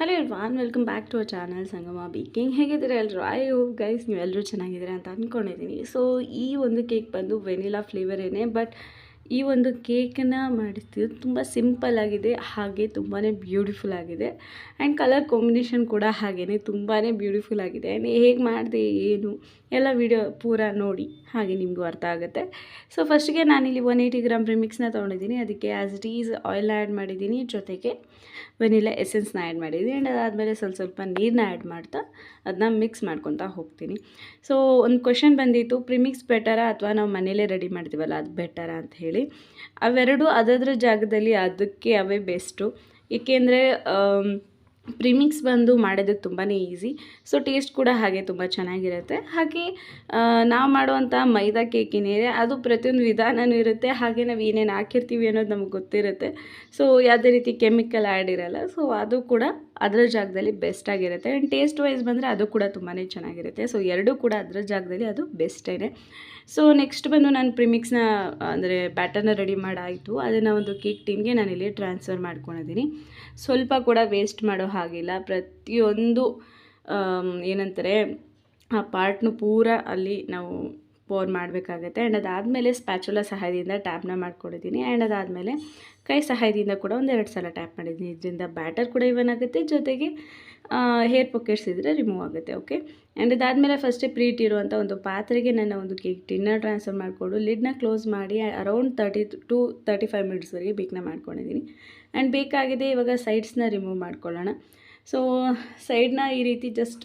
Hello one welcome back to our channel Sangama baking ಹೇಗಿದ್ದೀರಾ ಎಲ್ಲರೂ I hope guys ನೀವೆಲ್ಲರೂ ಚೆನ್ನಾಗಿದ್ದೀರಾ ಅಂತ ಅಂದ್ಕೊಂಡಿದ್ದೀನಿ ಸೊ ಈ ಒಂದು ಕೇಕ್ ಬಂದು ವೆನಿಲಾ ಫ್ಲೇವರೇನೆ ಬಟ್ ಈ ಒಂದು ಕೇಕನ್ನು ಮಾಡಿಸ್ತಿದ್ದು ತುಂಬ ಸಿಂಪಲ್ ಆಗಿದೆ, ಹಾಗೆ ತುಂಬಾ ಬ್ಯೂಟಿಫುಲ್ ಆಗಿದೆ. ಆ್ಯಂಡ್ ಕಲರ್ ಕಾಂಬಿನೇಷನ್ ಕೂಡ ಹಾಗೇ ತುಂಬಾ ಬ್ಯೂಟಿಫುಲ್ ಆಗಿದೆ. ಆ್ಯಂಡ್ ಹೇಗೆ ಮಾಡಿದೆ, ಏನು, ಎಲ್ಲ ವಿಡಿಯೋ ಪೂರ ನೋಡಿ ಹಾಗೆ ನಿಮಗೂ ಅರ್ಥ ಆಗುತ್ತೆ. ಸೊ ಫಸ್ಟಿಗೆ ನಾನಿಲ್ಲಿ ಒನ್ ಏಯ್ಟಿ ಗ್ರಾಮ್ ರಿಮಿಕ್ಸ್ನ ತೊಗೊಂಡಿದ್ದೀನಿ. ಅದಕ್ಕೆ as it is oil add ಮಾಡಿದ್ದೀನಿ. ಜೊತೆಗೆ ವೆನಿಲಾ ಎಸೆನ್ಸ್ನ ಆ್ಯಡ್ ಮಾಡಿದ್ದೀನಿ ಆ್ಯಂಡ್ ಅದಾದಮೇಲೆ ಸ್ವಲ್ಪ ಸ್ವಲ್ಪ ನೀರನ್ನ ಆ್ಯಡ್ ಮಾಡ್ತಾ ಅದನ್ನ ಮಿಕ್ಸ್ ಮಾಡ್ಕೊತಾ ಹೋಗ್ತೀನಿ. ಸೊ ಒಂದು ಕ್ವಶನ್ ಬಂದಿತ್ತು, ಪ್ರಿಮಿಕ್ಸ್ ಬೆಟರಾ ಅಥವಾ ನಾವು ಮನೇಲೇ ರೆಡಿ ಮಾಡ್ತೀವಲ್ಲ ಅದು ಬೆಟರಾ ಅಂತ ಹೇಳಿ. ಅವೆರಡು ಅದದ್ರ ಜಾಗದಲ್ಲಿ ಅದಕ್ಕೆ ಅವೇ ಬೆಸ್ಟು. ಏಕೆಂದರೆ ಪ್ರಿಮಿಕ್ಸ್ ಬಂದು ಮಾಡೋದಕ್ಕೆ ತುಂಬಾ ಈಸಿ. ಸೊ, ಟೇಸ್ಟ್ ಕೂಡ ಹಾಗೆ ತುಂಬ ಚೆನ್ನಾಗಿರುತ್ತೆ. ಹಾಗೆ ನಾವು ಮಾಡುವಂಥ ಮೈದಾ ಕೇಕ್ ಏನಿದೆ ಅದು ಪ್ರತಿಯೊಂದು ವಿಧಾನವೂ ಇರುತ್ತೆ. ಹಾಗೆ ನಾವು ಏನೇನು ಹಾಕಿರ್ತೀವಿ ಅನ್ನೋದು ನಮಗೆ ಗೊತ್ತಿರುತ್ತೆ. ಸೊ, ಯಾವುದೇ ರೀತಿ ಕೆಮಿಕಲ್ ಆ್ಯಡ್ ಇರಲ್ಲ. ಸೊ, ಅದು ಕೂಡ ಅದರ ಜಾಗದಲ್ಲಿ ಬೆಸ್ಟ್ ಆಗಿರುತ್ತೆ. ಆ್ಯಂಡ್ ಟೇಸ್ಟ್ ವೈಸ್ ಬಂದರೆ ಅದು ಕೂಡ ತುಂಬಾ ಚೆನ್ನಾಗಿರುತ್ತೆ. ಸೊ ಎರಡೂ ಕೂಡ ಅದರ ಜಾಗದಲ್ಲಿ ಅದು ಬೆಸ್ಟೇ ಸೊ ನೆಕ್ಸ್ಟ್ ಬಂದು ನಾನು ಪ್ರಿಮಿಕ್ಸ್ನ ಅಂದರೆ ಬ್ಯಾಟರ್ನ ರೆಡಿ ಮಾಡಾಯಿತು. ಅದನ್ನು ಒಂದು ಕೇಕ್ ನಾನು ಇಲ್ಲಿ ಟ್ರಾನ್ಸ್ಫರ್ ಮಾಡ್ಕೊಂಡಿದ್ದೀನಿ ಸ್ವಲ್ಪ ಕೂಡ ವೇಸ್ಟ್ ಮಾಡೋ ಹಾಗಿಲ್ಲ. ಪ್ರತಿಯೊಂದು ಏನಂತಾರೆ, ಆ ಪಾರ್ಟ್ನು ಪೂರ ಅಲ್ಲಿ ನಾವು ಪೋರ್ ಮಾಡಬೇಕಾಗತ್ತೆ. ಆ್ಯಂಡ್ ಅದಾದಮೇಲೆ ಸ್ಪ್ಯಾಚುಲ ಸಹಾಯದಿಂದ ಟ್ಯಾಪ್ನ ಮಾಡ್ಕೊಂಡಿದ್ದೀನಿ ಆ್ಯಂಡ್ ಅದಾದಮೇಲೆ ಕೈ ಸಹಾಯದಿಂದ ಕೂಡ ಒಂದೆರಡು ಸಲ ಟ್ಯಾಪ್ ಮಾಡಿದ್ದೀನಿ. ಇದರಿಂದ ಬ್ಯಾಟರ್ ಕೂಡ ಇವನ್ ಆಗುತ್ತೆ. ಜೊತೆಗೆ ಹೇರ್ ಪೊಕೆಟ್ಸ್ ಇದ್ದರೆ ರಿಮೂವ್ ಆಗುತ್ತೆ. ಓಕೆ ಆ್ಯಂಡ್ ಅದಾದಮೇಲೆ ಫಸ್ಟೇ ಪ್ರೀಟ್ ಇರುವಂಥ ಒಂದು ಪಾತ್ರೆಗೆ ನನ್ನ ಒಂದು ಕೇಕ್ ಟಿನ್ನ ಟ್ರಾನ್ಸ್ಫರ್ ಮಾಡಿಕೊಂಡು ಲಿಡ್ನ ಕ್ಲೋಸ್ ಮಾಡಿ around thirty to thirty five ಮಿನಿಟ್ಸ್ವರೆಗೆ ಬೇಕನ್ನ ಮಾಡ್ಕೊಂಡಿದ್ದೀನಿ. ಆ್ಯಂಡ್ ಬೇಕಾಗಿದೆ ಇವಾಗ ಸೈಡ್ಸ್ನ ರಿಮೂವ್ ಮಾಡ್ಕೊಳ್ಳೋಣ. ಸೊ ಸೈಡ್ನ ಈ ರೀತಿ ಜಸ್ಟ್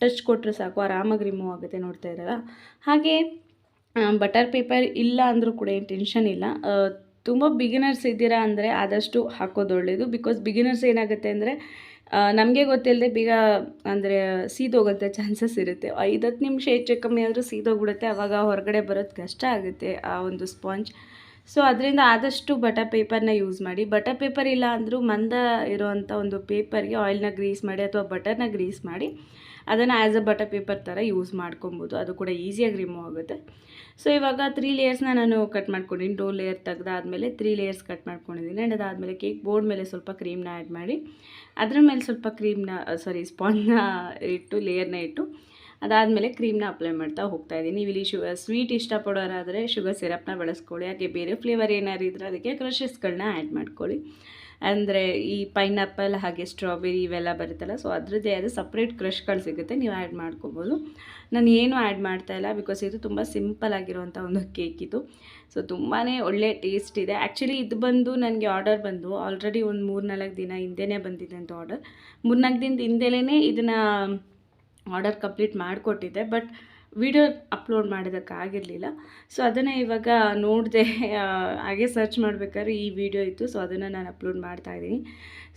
ಟಚ್ ಕೊಟ್ಟರೆ ಸಾಕು, ಆರಾಮಾಗಿ ರಿಮೂವ್ ಆಗುತ್ತೆ ನೋಡ್ತಾ ಇರಲ್ಲ ಹಾಗೆ ಬಟರ್ ಪೇಪರ್ ಇಲ್ಲ ಅಂದರೂ ಕೂಡ ಏನು ಟೆನ್ಷನ್ ಇಲ್ಲ. ತುಂಬ ಬಿಗಿನರ್ಸ್ ಇದ್ದೀರಾ ಅಂದರೆ ಆದಷ್ಟು ಹಾಕೋದು ಒಳ್ಳೆಯದು ಬಿಕಾಸ್ ಬಿಗಿನರ್ಸ್ ಏನಾಗುತ್ತೆ ಅಂದರೆ ನಮಗೆ ಗೊತ್ತಿಲ್ಲದೆ ಬೇಗ ಅಂದರೆ ಸೀದೋಗುತ್ತೆ ಚಾನ್ಸಸ್ ಇರುತ್ತೆ. ಐದು ಹತ್ತು ನಿಮಿಷ ಹೆಚ್ಚು ಕಮ್ಮಿ ಆದರೂ ಸೀದೋಗ್ಬಿಡುತ್ತೆ. ಆವಾಗ ಹೊರಗಡೆ ಬರೋದು ಕಷ್ಟ ಆಗುತ್ತೆ ಆ ಒಂದು ಸ್ಪಾಂಜ್ ಸೊ ಅದರಿಂದ ಆದಷ್ಟು ಬಟರ್ ಪೇಪರ್ನ ಯೂಸ್ ಮಾಡಿ. ಬಟರ್ ಪೇಪರ್ ಇಲ್ಲ ಅಂದರೂ ಮಂದ ಇರೋವಂಥ ಒಂದು ಪೇಪರ್ಗೆ ಆಯಿಲ್ನ ಗ್ರೀಸ್ ಮಾಡಿ ಅಥವಾ ಬಟರ್ನ ಗ್ರೀಸ್ ಮಾಡಿ ಅದನ್ನು ಆ್ಯಸ್ ಅ ಬಟರ್ ಪೇಪರ್ ಥರ ಯೂಸ್ ಮಾಡ್ಕೊಬೋದು. ಅದು ಕೂಡ ಈಸಿಯಾಗಿ ರಿಮೂವ್ ಆಗುತ್ತೆ. ಸೊ ಇವಾಗ ತ್ರೀ ಲೇಯರ್ಸ್ನ ನಾನು ಕಟ್ ಮಾಡ್ಕೊಂಡಿದ್ದೀನಿ. ಟೂ ಲೇಯರ್ ತೆಗೆದಾದಮೇಲೆ ತ್ರೀ ಲೇಯರ್ಸ್ ಕಟ್ ಮಾಡ್ಕೊಂಡಿದ್ದೀನಿ. ಆ್ಯಂಡ್ ಅದಾದಮೇಲೆ ಕೇಕ್ ಬೋರ್ಡ್ ಮೇಲೆ ಸ್ವಲ್ಪ ಕ್ರೀಮ್ನ ಆ್ಯಡ್ ಮಾಡಿ. ಅದ್ರ ಮೇಲೆ ಸ್ವಲ್ಪ ಕ್ರೀಮ್ನ ಸಾರಿ ಸ್ಪಾನ್ನ ಇಟ್ಟು ಲೇಯರ್ನ ಇಟ್ಟು ಅದಾದಮೇಲೆ ಕ್ರೀಮ್ನ ಅಪ್ಲೈ ಮಾಡ್ತಾ ಹೋಗ್ತಾ ಇದ್ದೀನಿ. ನೀವು ಇಲ್ಲಿ ಶುಗರ್ ಸ್ವೀಟ್ ಇಷ್ಟಪಡೋರಾದರೆ ಶುಗರ್ ಸಿರಪ್ನ ಬಳಸ್ಕೊಳ್ಳಿ. ಹಾಗೆ ಬೇರೆ ಫ್ಲೇವರ್ ಏನಾರು ಇದ್ದರೆ ಅದಕ್ಕೆ ಕ್ರಷಸ್ಗಳನ್ನ ಆ್ಯಡ್ ಮಾಡ್ಕೊಳ್ಳಿ. ಅಂದರೆ ಈ ಪೈನಾಪಲ್ ಹಾಗೆ ಸ್ಟ್ರಾಬೆರಿ ಇವೆಲ್ಲ ಬರುತ್ತಲ್ಲ ಸೊ ಅದರದ್ದೇ ಆದ ಸಪ್ರೇಟ್ ಕ್ರಷ್ಗಳು ಸಿಗುತ್ತೆ. ನೀವು ಆ್ಯಡ್ ಮಾಡ್ಕೋಬೋದು. ನಾನು ಏನೂ ಆ್ಯಡ್ ಮಾಡ್ತಾಯಿಲ್ಲ ಬಿಕಾಸ್ ಇದು ತುಂಬ ಸಿಂಪಲ್ ಆಗಿರುವಂಥ ಒಂದು ಕೇಕ್ ಇದು. ಸೊ ತುಂಬಾ ಒಳ್ಳೆ ಟೇಸ್ಟ್ ಇದೆ. ಆ್ಯಕ್ಚುಲಿ ಇದು ಬಂದು ನನಗೆ ಆರ್ಡರ್ ಬಂದು ಆಲ್ರೆಡಿ ಒಂದು ಮೂರು ನಾಲ್ಕು ದಿನ ಹಿಂದೆನೇ ಬಂದಿದೆ ಅಂತ ಆರ್ಡರ್ ಮೂರ್ನಾಲ್ಕು ದಿನದ ಹಿಂದೆಲೇ ಇದನ್ನು ಆರ್ಡರ್ ಕಂಪ್ಲೀಟ್ ಮಾಡಿಕೊಟ್ಟಿದ್ದೆ, ಬಟ್ ವಿಡಿಯೋ ಅಪ್ಲೋಡ್ ಮಾಡೋದಕ್ಕಾಗಿರಲಿಲ್ಲ ಸೊ ಅದನ್ನು ಇವಾಗ ನೋಡಿದೆ ಹಾಗೆ ಸರ್ಚ್ ಮಾಡಬೇಕಾದ್ರೆ ಈ ವಿಡಿಯೋ ಇತ್ತು ಸೊ ಅದನ್ನು ನಾನು ಅಪ್ಲೋಡ್ ಮಾಡ್ತಾಯಿದ್ದೀನಿ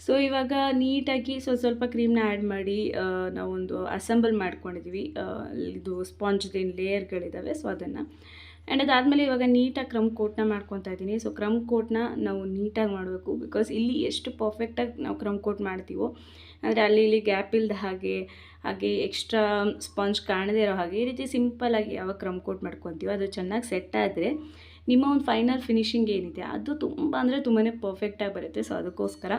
ಸೊ ಇವಾಗ ನೀಟಾಗಿ ಸೊ ಸ್ವಲ್ಪ ಕ್ರೀಮ್ನ ಆ್ಯಡ್ ಮಾಡಿ ನಾವೊಂದು ಅಸೆಂಬಲ್ ಮಾಡ್ಕೊಂಡಿದ್ದೀವಿ ಇದು ಸ್ಪಾಂಜ್ದೇನು ಲೇಯರ್ಗಳಿದ್ದಾವೆ ಸೊ ಅದನ್ನು. ಆ್ಯಂಡ್ ಅದಾದಮೇಲೆ ಇವಾಗ ನೀಟಾಗಿ ಕ್ರಮ್ ಕೋಟ್ನ ಮಾಡ್ಕೊತಾ ಇದ್ದೀನಿ. ಸೊ ಕ್ರಮ್ ಕೋಟ್ನ ನಾವು ನೀಟಾಗಿ ಮಾಡಬೇಕು ಬಿಕಾಸ್ ಇಲ್ಲಿ ಎಷ್ಟು ಪರ್ಫೆಕ್ಟಾಗಿ ನಾವು ಕ್ರಮ್ ಕೋಟ್ ಮಾಡ್ತೀವೋ ಅಂದರೆ ಅಲ್ಲಿ ಇಲ್ಲಿ ಗ್ಯಾಪ್ ಇಲ್ಲದ ಹಾಗೆ ಹಾಗೆ ಎಕ್ಸ್ಟ್ರಾ ಸ್ಪಾಂಜ್ ಕಾಣದೇ ಇರೋ ಹಾಗೆ ಈ ರೀತಿ ಸಿಂಪಲ್ಲಾಗಿ ಯಾವಾಗ ಕ್ರಮ್ ಕೋಟ್ ಮಾಡ್ಕೊತೀವೋ ಅದು ಚೆನ್ನಾಗಿ ಸೆಟ್ ಆದರೆ ನಿಮ್ಮ ಒಂದು ಫೈನಲ್ ಫಿನಿಶಿಂಗ್ ಏನಿದೆ, ಅದು ತುಂಬ ಅಂದರೆ ತುಂಬಾ ಪರ್ಫೆಕ್ಟಾಗಿ ಬರುತ್ತೆ. ಸೊ ಅದಕ್ಕೋಸ್ಕರ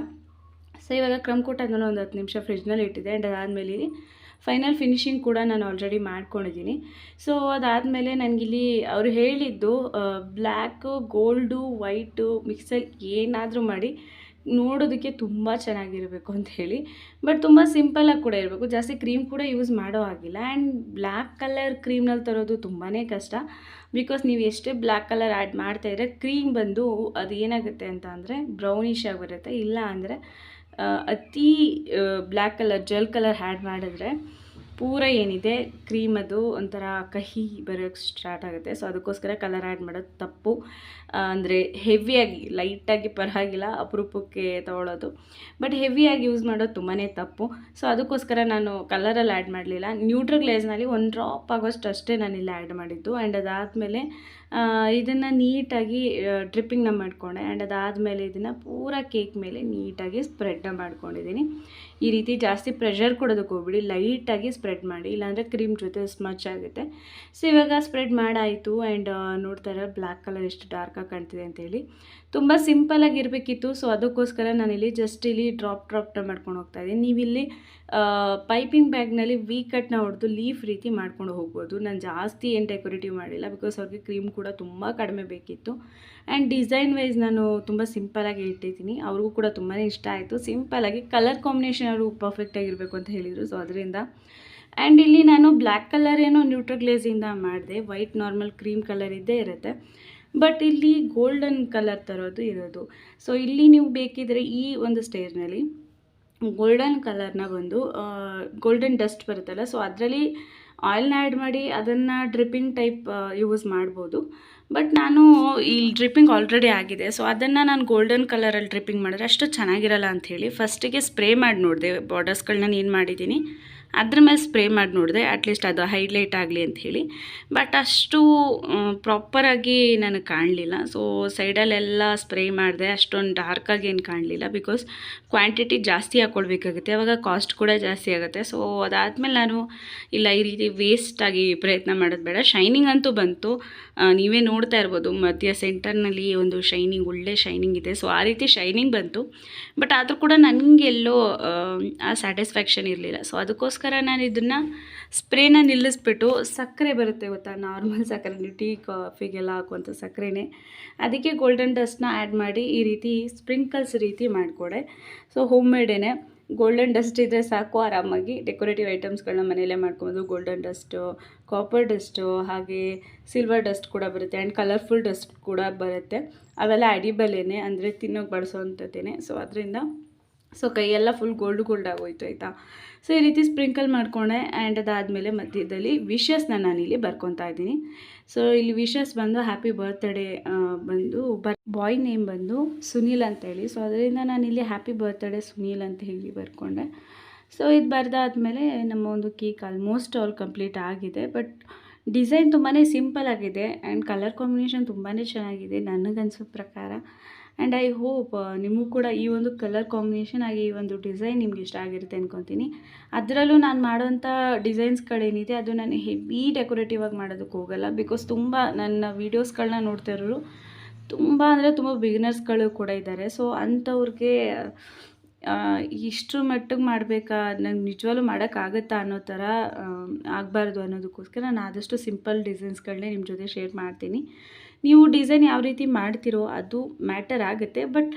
ಸೊ ಇವಾಗ ಕ್ರಮ್ ಕೋಟ್ ಆದಮೇಲೆ ಒಂದು ಹತ್ತು ನಿಮಿಷ ಫ್ರಿಜ್ನಲ್ಲಿ ಇಟ್ಟಿದೆ ಆ್ಯಂಡ್ ಅದಾದಮೇಲೆ ಫೈನಲ್ ಫಿನಿಶಿಂಗ್ ಕೂಡ ನಾನು ಆಲ್ರೆಡಿ ಮಾಡ್ಕೊಂಡಿದ್ದೀನಿ. ಸೊ ಅದಾದಮೇಲೆ ನನಗಿಲ್ಲಿ ಅವರು ಹೇಳಿದ್ದು ಬ್ಲ್ಯಾಕು ಗೋಲ್ಡು ವೈಟು ಮಿಕ್ಸಲ್ಲಿ ಏನಾದರೂ ಮಾಡಿ ನೋಡೋದಕ್ಕೆ ತುಂಬ ಚೆನ್ನಾಗಿರಬೇಕು ಅಂತ ಹೇಳಿ. ಬಟ್ ತುಂಬ ಸಿಂಪಲಾಗಿ ಕೂಡ ಇರಬೇಕು. ಜಾಸ್ತಿ ಕ್ರೀಮ್ ಕೂಡ ಯೂಸ್ ಮಾಡೋ ಆಗಿಲ್ಲ ಆ್ಯಂಡ್ ಬ್ಲ್ಯಾಕ್ ಕಲರ್ ಕ್ರೀಮ್ನಲ್ಲಿ ತರೋದು ತುಂಬಾ ಕಷ್ಟ. ಬಿಕಾಸ್ ನೀವು ಎಷ್ಟೇ ಬ್ಲ್ಯಾಕ್ ಕಲರ್ ಆ್ಯಡ್ ಮಾಡ್ತಾಯಿದ್ರೆ ಕ್ರೀಮ್ ಬಂದು ಅದು ಏನಾಗುತ್ತೆ ಅಂತ ಅಂದರೆ ಬ್ರೌನಿಶ್ ಆಗಿರುತ್ತೆ ಇಲ್ಲ ಅಂದರೆ ಅತಿ black colour gel colour add ಮಾಡಿದ್ರೆ ಪೂರ ಏನಿದೆ ಕ್ರೀಮ್ ಅದು ಒಂಥರ ಕಹಿ ಬರೋಕ್ಕೆ ಸ್ಟಾರ್ಟ್ ಆಗುತ್ತೆ. ಸೊ ಅದಕ್ಕೋಸ್ಕರ ಕಲರ್ ಆ್ಯಡ್ ಮಾಡೋದು ತಪ್ಪು. ಅಂದರೆ ಹೆವಿಯಾಗಿ ಲೈಟಾಗಿ ಪರವಾಗಿಲ್ಲ, ಅಪರೂಪಕ್ಕೆ ತೊಗೊಳೋದು. ಬಟ್ ಹೆವಿಯಾಗಿ ಯೂಸ್ ಮಾಡೋದು ತುಂಬಾ ತಪ್ಪು. ಸೊ ಅದಕ್ಕೋಸ್ಕರ ನಾನು ಕಲರಲ್ಲಿ ಆ್ಯಡ್ ಮಾಡಲಿಲ್ಲ. ನ್ಯೂಟ್ರಲ್ ಗ್ಲೇಸ್ನಲ್ಲಿ ಒಂದು ಡ್ರಾಪ್ ಆಗೋಷ್ಟು ಅಷ್ಟೇ ಇಲ್ಲಿ ಆ್ಯಡ್ ಮಾಡಿದ್ದು. ಆ್ಯಂಡ್ ಅದಾದಮೇಲೆ ಇದನ್ನು ನೀಟಾಗಿ ಡ್ರಿಪ್ಪಿಂಗ್ನ ಮಾಡಿಕೊಂಡೆ. ಆ್ಯಂಡ್ ಅದಾದಮೇಲೆ ಇದನ್ನು ಪೂರ ಕೇಕ್ ಮೇಲೆ ನೀಟಾಗಿ ಸ್ಪ್ರೆಡ್ನ ಮಾಡ್ಕೊಂಡಿದ್ದೀನಿ. ಈ ರೀತಿ ಜಾಸ್ತಿ ಪ್ರೆಷರ್ ಕೊಡೋದಕ್ಕೆ ಹೋಗ್ಬಿಡಿ. ಲೈಟಾಗಿ ಸ್ಪ್ರೆಡ್ ಮಾಡಿ. ಇಲ್ಲಾಂದರೆ ಕ್ರೀಮ್ ಜೊತೆ ಸ್ಮಚ್ ಆಗುತ್ತೆ. ಸೊ ಇವಾಗ ಸ್ಪ್ರೆಡ್ ಮಾಡಾಯಿತು ಆ್ಯಂಡ್ ನೋಡ್ತಾರೆ ಬ್ಲ್ಯಾಕ್ ಕಲರ್ ಎಷ್ಟು ಡಾರ್ಕಾಗಿ ಕಾಣ್ತಿದೆ ಅಂತೇಳಿ ತುಂಬ ಸಿಂಪಲಾಗಿರಬೇಕಿತ್ತು ಸೊ ಅದಕ್ಕೋಸ್ಕರ ನಾನಿಲ್ಲಿ ಜಸ್ಟ್ ಇಲ್ಲಿ ಡ್ರಾಪ್ ಡ್ರಾಪ್ನ ಮಾಡ್ಕೊಂಡು ಹೋಗ್ತಾ ಇದ್ದೀನಿ. ನೀವಿಲ್ಲಿ ಪೈಪಿಂಗ್ ಬ್ಯಾಗ್ನಲ್ಲಿ ವಿ ಕಟ್ನ ಹೊಡೆದು ಲೀಫ್ ರೀತಿ ಮಾಡ್ಕೊಂಡು ಹೋಗ್ಬೋದು. ನಾನು ಜಾಸ್ತಿ ಏನು ಡೆಕೋರೇಟಿವ್ ಮಾಡಿಲ್ಲ ಬಿಕಾಸ್ ಅವ್ರಿಗೆ ಕ್ರೀಮ್ ಕೂಡ ತುಂಬ ಕಡಿಮೆ ಬೇಕಿತ್ತು. ಆ್ಯಂಡ್ ಡಿಸೈನ್ ವೈಸ್ ನಾನು ತುಂಬ ಸಿಂಪಲಾಗಿ ಇಟ್ಟಿದ್ದೀನಿ ಅವ್ರಿಗೂ ಕೂಡ ತುಂಬಾ ಇಷ್ಟ ಆಯಿತು. ಸಿಂಪಲಾಗಿ ಕಲರ್ ಕಾಂಬಿನೇಷನ್ ಅವರು ಪರ್ಫೆಕ್ಟಾಗಿರಬೇಕು ಅಂತ ಹೇಳಿದರು. ಸೊ ಅದರಿಂದ. ಆ್ಯಂಡ್ ಇಲ್ಲಿ ನಾನು ಬ್ಲ್ಯಾಕ್ ಕಲರ್ ಏನೋ ನ್ಯೂಟ್ರಲ್ ಗ್ಲೇಸಿಂದ ಮಾಡಿದೆ. ವೈಟ್ ನಾರ್ಮಲ್ ಕ್ರೀಮ್ ಕಲರ್ ಇದ್ದೇ ಇರುತ್ತೆ. ಬಟ್ ಇಲ್ಲಿ ಗೋಲ್ಡನ್ ಕಲರ್ ತರೋದು ಇರೋದು. ಸೊ ಇಲ್ಲಿ ನೀವು ಬೇಕಿದ್ರೆ ಈ ಒಂದು ಸ್ಟೇಜ್ನಲ್ಲಿ ಗೋಲ್ಡನ್ ಕಲರ್ನ ಬಂದು ಗೋಲ್ಡನ್ ಡಸ್ಟ್ ಬರುತ್ತಲ್ಲ. ಸೊ ಅದರಲ್ಲಿ ಆಯಿಲ್ನ ಆ್ಯಡ್ ಮಾಡಿ ಅದನ್ನು ಡ್ರಿಪ್ಪಿಂಗ್ ಟೈಪ್ ಯೂಸ್ ಮಾಡ್ಬೋದು. ಬಟ್ ನಾನು ಇಲ್ಲಿ ಡ್ರಿಪ್ಪಿಂಗ್ ಆಲ್ರೆಡಿ ಆಗಿದೆ. ಸೊ ಅದನ್ನು ನಾನು ಗೋಲ್ಡನ್ ಕಲರಲ್ಲಿ ಡ್ರಿಪ್ಪಿಂಗ್ ಮಾಡಿದ್ರೆ ಅಷ್ಟು ಚೆನ್ನಾಗಿರಲ್ಲ ಅಂಥೇಳಿ ಫಸ್ಟಿಗೆ ಸ್ಪ್ರೇ ಮಾಡಿ ನೋಡಿದೆ ಬಾರ್ಡರ್ಸ್ಗಳನ್ನ ಏನು ಮಾಡಿದ್ದೀನಿ. ಅದ್ರ ಮೇಲೆ ಸ್ಪ್ರೇ ಮಾಡಿ ನೋಡಿದೆ. ಅಟ್ಲೀಸ್ಟ್ ಅದು ಹೈಲೈಟ್ ಆಗಲಿ ಅಂತ ಹೇಳಿ. ಬಟ್ ಅಷ್ಟು ಪ್ರಾಪರಾಗಿ ನನಗೆ ಕಾಣಲಿಲ್ಲ. ಸೊ ಸೈಡಲ್ಲೆಲ್ಲ ಸ್ಪ್ರೇ ಮಾಡಿದೆ. ಅಷ್ಟೊಂದು ಡಾರ್ಕಾಗಿ ಏನು ಕಾಣಲಿಲ್ಲ ಬಿಕಾಸ್ ಕ್ವಾಂಟಿಟಿ ಜಾಸ್ತಿ ಹಾಕ್ಕೊಳ್ಬೇಕಾಗುತ್ತೆ ಅವಾಗ ಕಾಸ್ಟ್ ಕೂಡ ಜಾಸ್ತಿ ಆಗುತ್ತೆ. ಸೊ ಅದಾದಮೇಲೆ ನಾನು ಇಲ್ಲ, ಈ ರೀತಿ ವೇಸ್ಟಾಗಿ ಪ್ರಯತ್ನ ಮಾಡೋದು ಬೇಡ. ಶೈನಿಂಗ್ ಅಂತೂ ಬಂತು. ನೀವೇ ನೋಡ್ತಾ ಇರ್ಬೋದು. ಮಧ್ಯ ಸೆಂಟರ್ನಲ್ಲಿ ಒಂದು ಶೈನಿಂಗ್ ಒಳ್ಳೆ ಶೈನಿಂಗ್ ಇದೆ. ಸೊ ಆ ರೀತಿ ಶೈನಿಂಗ್ ಬಂತು. ಬಟ್ ಆದರೂ ಕೂಡ ನನಗೆಲ್ಲೋ ಆ ಸ್ಯಾಟಿಸ್ಫ್ಯಾಕ್ಷನ್ ಇರಲಿಲ್ಲ. ಸೊ ಅದಕ್ಕೋಸ್ಕರ ನಾನು ಇದನ್ನು ಸ್ಪ್ರೇನ ನಿಲ್ಲಿಸ್ಬಿಟ್ಟು ಸಕ್ಕರೆ ಬರುತ್ತೆ ಗೊತ್ತಾ? ನಾರ್ಮಲ್ ಸಕ್ಕರೆ, ನೀವು ಟೀ, ಕಾಫಿಗೆಲ್ಲ ಹಾಕುವಂಥ ಸಕ್ಕರೆನೇ. ಅದಕ್ಕೆ ಗೋಲ್ಡನ್ ಡಸ್ಟ್ನ ಆ್ಯಡ್ ಮಾಡಿ ಈ ರೀತಿ ಸ್ಪ್ರಿಂಕಲ್ಸ್ ರೀತಿ ಮಾಡಿಕೊಡೆ. ಸೊ ಹೋಮ್ ಮೇಡೇನೆ ಗೋಲ್ಡನ್ ಡಸ್ಟ್ ಇದ್ದರೆ ಸಾಕು, ಆರಾಮಾಗಿ. ಡೆಕೋರೇಟಿವ್ ಐಟಮ್ಸ್ಗಳನ್ನ ಮನೆಯಲ್ಲೇ ಮಾಡ್ಕೊಬೋದು. ಗೋಲ್ಡನ್ ಡಸ್ಟು ಕಾಪರ್ ಡಸ್ಟು ಹಾಗೆ ಸಿಲ್ವರ್ ಡಸ್ಟ್ ಕೂಡ ಬರುತ್ತೆ ಆ್ಯಂಡ್ ಕಲರ್ಫುಲ್ ಡಸ್ಟ್ ಕೂಡ ಬರುತ್ತೆ. ಅವೆಲ್ಲ ಅಡಿಬಲೇನೆ, ಅಂದರೆ ತಿನ್ನೋಕೆ ಬಳಸೋವಂಥದ್ದೇನೆ ಸೊ ಅದರಿಂದ ಸೊ ಕೈಯೆಲ್ಲ ಫುಲ್ ಗೋಲ್ಡ್ ಗೋಲ್ಡ್ ಆಗೋಯ್ತು, ಆಯಿತಾ? ಸೊ, ಈ ರೀತಿ ಸ್ಪ್ರಿಂಕಲ್ ಮಾಡ್ಕೊಂಡೆ ಆ್ಯಂಡ್ ಅದಾದಮೇಲೆ ಮಧ್ಯದಲ್ಲಿ ವಿಷಸ್ನ ನಾನಿಲ್ಲಿ ಬರ್ಕೊತಾ ಇದ್ದೀನಿ. ಸೊ, ಇಲ್ಲಿ ವಿಷಸ್ ಬಂದು ಹ್ಯಾಪಿ ಬರ್ತ್ಡೇ ಬಂದು ಬರ್ ಬಾಯ್ ನೇಮ್ ಬಂದು ಸುನೀಲ್ ಅಂತೇಳಿ. ಸೊ, ಅದರಿಂದ ನಾನಿಲ್ಲಿ ಹ್ಯಾಪಿ ಬರ್ತ್ಡೇ ಸುನೀಲ್ ಅಂತ ಹೇಳಿ ಬರ್ಕೊಂಡೆ. ಸೊ, ಇದು ಬರೆದಾದ್ಮೇಲೆ ನಮ್ಮ ಒಂದು ಕೇಕ್ ಆಲ್ಮೋಸ್ಟ್ ಆಲ್ ಕಂಪ್ಲೀಟ್ ಆಗಿದೆ. ಬಟ್ ಡಿಸೈನ್ ತುಂಬಾ ಸಿಂಪಲ್ ಆಗಿದೆ ಆ್ಯಂಡ್ ಕಲರ್ ಕಾಂಬಿನೇಷನ್ ತುಂಬಾ ಚೆನ್ನಾಗಿದೆ. ನನಗನ್ಸೋ ಪ್ರಕಾರ. ಆ್ಯಂಡ್ ಐ ಹೋಪ್ ನಿಮಗೂ ಕೂಡ ಈ ಒಂದು ಕಲರ್ ಕಾಂಬಿನೇಷನ್ ಆಗಿ ಈ ಒಂದು ಡಿಸೈನ್ ನಿಮ್ಗೆ ಇಷ್ಟ ಆಗಿರುತ್ತೆ ಅಂದ್ಕೊತೀನಿ ಅದರಲ್ಲೂ ನಾನು ಮಾಡೋಂಥ ಡಿಸೈನ್ಸ್ಗಳೇನಿದೆ ಅದು ನಾನು ಹೆವಿ ಡೆಕೋರೇಟಿವ್ ಆಗಿ ಮಾಡೋದಕ್ಕೆ ಹೋಗಲ್ಲ. ಬಿಕಾಸ್ ತುಂಬ ನನ್ನ ವೀಡಿಯೋಸ್ಗಳನ್ನ ನೋಡ್ತಾ ಇರೋರು ತುಂಬ ಅಂದರೆ ತುಂಬ ಬಿಗಿನರ್ಸ್ಗಳು ಕೂಡ ಇದ್ದಾರೆ. ಸೊ ಅಂಥವ್ರಿಗೆ ಇಷ್ಟ್ರ ಮಟ್ಟಿಗೆ ಮಾಡಬೇಕಾ, ನಂಗೆ ನಿಜವಾಗ್ಲೂ ಮಾಡೋಕ್ಕಾಗತ್ತಾ ಅನ್ನೋ ಥರ ಆಗಬಾರ್ದು ಅನ್ನೋದಕ್ಕೋಸ್ಕರ ನಾನು ಆದಷ್ಟು ಸಿಂಪಲ್ ಡಿಸೈನ್ಸ್ಗಳನ್ನೇ ನಿಮ್ಮ ಜೊತೆ ಶೇರ್ ಮಾಡ್ತೀನಿ. ನೀವು ಡಿಸೈನ್ ಯಾವ ರೀತಿ ಮಾಡ್ತೀರೋ ಅದು ಮ್ಯಾಟರ್ ಆಗುತ್ತೆ, ಬಟ್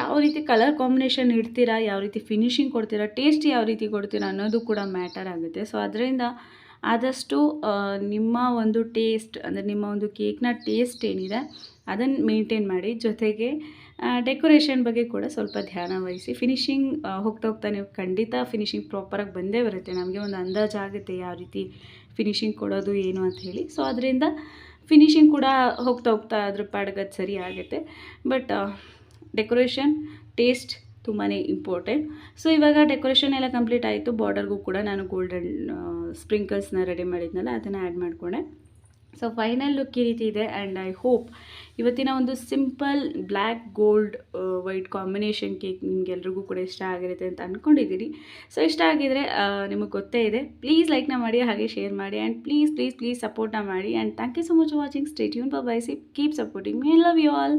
ಯಾವ ರೀತಿ ಕಲರ್ ಕಾಂಬಿನೇಷನ್ ಇಡ್ತೀರಾ, ಯಾವ ರೀತಿ ಫಿನಿಶಿಂಗ್ ಕೊಡ್ತೀರಾ, ಟೇಸ್ಟ್ ಯಾವ ರೀತಿ ಕೊಡ್ತೀರಾ ಅನ್ನೋದು ಕೂಡ ಮ್ಯಾಟರ್ ಆಗುತ್ತೆ. ಸೊ, ಅದರಿಂದ ಆದಷ್ಟು ನಿಮ್ಮ ಒಂದು ಟೇಸ್ಟ್ ಅಂದರೆ ನಿಮ್ಮ ಒಂದು ಕೇಕ್ನ ಟೇಸ್ಟ್ ಏನಿದೆ ಅದನ್ನು ಮೇಂಟೈನ್ ಮಾಡಿ. ಜೊತೆಗೆ ಡೆಕೋರೇಷನ್ ಬಗ್ಗೆ ಕೂಡ ಸ್ವಲ್ಪ ಧ್ಯಾನ ವಹಿಸಿ. ಫಿನಿಶಿಂಗ್ ಹೋಗ್ತಾ ಹೋಗ್ತಾ ನೀವು ಖಂಡಿತ ಫಿನಿಶಿಂಗ್ ಪ್ರಾಪರಾಗಿ ಬಂದೇ ಬರುತ್ತೆ. ನಮಗೆ ಒಂದು ಅಂದಾಜು ಆಗುತ್ತೆ ಯಾವ ರೀತಿ ಫಿನಿಶಿಂಗ್ ಕೊಡೋದು ಏನು ಅಂತ ಹೇಳಿ. ಸೊ ಅದರಿಂದ ಫಿನಿಶಿಂಗ್ ಕೂಡ ಹೋಗ್ತಾ ಹೋಗ್ತಾ ಅದ್ರ ಪಾಡ್ಗದು ಸರಿ ಆಗುತ್ತೆ. ಬಟ್ ಡೆಕೋರೇಷನ್ ಟೇಸ್ಟ್ ತುಂಬಾ ಇಂಪಾರ್ಟೆಂಟ್ ಸೊ ಇವಾಗ ಡೆಕೋರೇಷನ್ ಎಲ್ಲ ಕಂಪ್ಲೀಟ್ ಆಯಿತು. ಬಾರ್ಡರ್ಗೂ ಕೂಡ ನಾನು ಗೋಲ್ಡನ್ ಸ್ಪ್ರಿಂಕಲ್ಸ್ನ ರೆಡಿ ಮಾಡಿದ್ನಲ್ಲ, ಅದನ್ನು ಆ್ಯಡ್ ಮಾಡಿಕೊಂಡೆ. ಸೊ ಫೈನಲ್ ಲುಕ್ ಈ ರೀತಿ ಇದೆ ಆ್ಯಂಡ್ ಐ ಹೋಪ್ ಇವತ್ತಿನ ಒಂದು simple black gold white combination cake ನಿಮಗೆಲ್ರಿಗೂ ಕೂಡ ಇಷ್ಟ ಆಗಿರುತ್ತೆ ಅಂತ ಅಂದ್ಕೊಂಡಿದ್ದೀನಿ ಸೊ ಇಷ್ಟ ಆಗಿದರೆ ನಿಮಗೆ ಗೊತ್ತೇ ಇದೆ. ಪ್ಲೀಸ್ ಲೈಕ್ನ ಮಾಡಿ, ಹಾಗೆ ಶೇರ್ ಮಾಡಿ ಆ್ಯಂಡ್ ಪ್ಲೀಸ್ ಪ್ಲೀಸ್ ಪ್ಲೀಸ್ ಸಪೋರ್ಟ್ನ ಮಾಡಿ. And thank you so much watching stay tuned bye see keep supporting me love you all